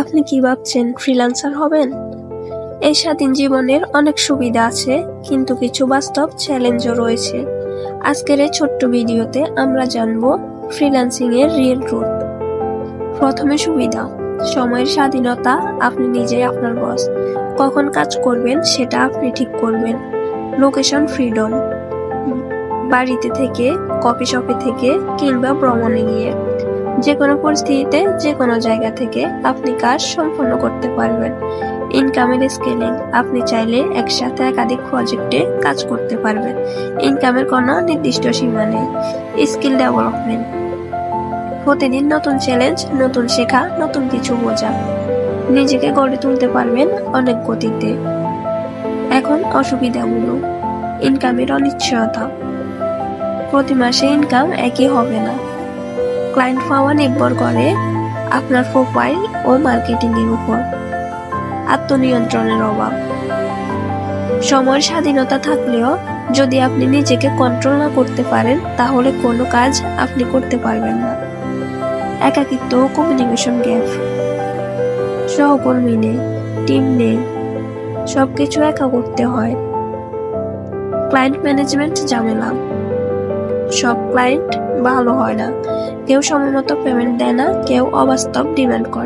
আপনি কি ভাবছেন ফ্রিল্যান্সার হবেন? এই স্বাধীন জীবনের অনেক সুবিধা আছে, কিন্তু কিছু বাস্তব চ্যালেঞ্জও রয়েছে। আজকের এই ছোট্ট ভিডিওতে আমরা জানব ফ্রিল্যান্সিং এর রিয়েল রুট প্রথমে সুবিধা, সময়ের স্বাধীনতা আপনি নিজেই আপনার বস কখন কাজ করবেন সেটা আপনি ঠিক করবেন। লোকেশন ফ্রিডম বাড়িতে থেকে কফি শপে থেকে কিংবা ভ্রমণে গিয়ে। যে কোনো পরিস্থিতিতে যে কোনো জায়গা থেকে আপনি কাজ সম্পন্ন করতে পারবেন। ইনকামের স্কেলিং আপনি চাইলে একসাথে একাধিক প্রজেক্টে কাজ করতে পারবেন। ইনকামের কোনো নির্দিষ্ট সীমা নেই। স্কিল ডেভেলপমেন্ট প্রতিদিন নতুন চ্যালেঞ্জ নতুন শেখা, নতুন কিছু বোঝা। নিজেকে গড়ে তুলতে পারবেন অনেক গতিতে। এখন অসুবিধাগুলো ইনকামের অনিশ্চয়তা। প্রতি মাসে ইনকাম একই হবে না। ক্লায়েন্ট পাওয়া নির্ভর করে আপনার প্রোফাইল ও মার্কেটিং এর উপর। আত্মনিয়ন্ত্রণের অভাব। সময়ের স্বাধীনতা থাকলেও যদি আপনি নিজেকে কন্ট্রোল না করতে পারেন, তাহলে কোনো কাজ আপনি করতে পারবেন না। একাকিত্ব ও কমিউনিকেশন গ্যাপ সহকর্মী নেই টিম নেই, সবকিছু একা করতে হয়। ক্লায়েন্ট ম্যানেজমেন্ট ঝামেলা। সব ক্লায়েন্ট ভালো হয় না। কেউ সময়মতো পেমেন্ট দেয় না কেউ অবাস্তব ডিমান্ড করে।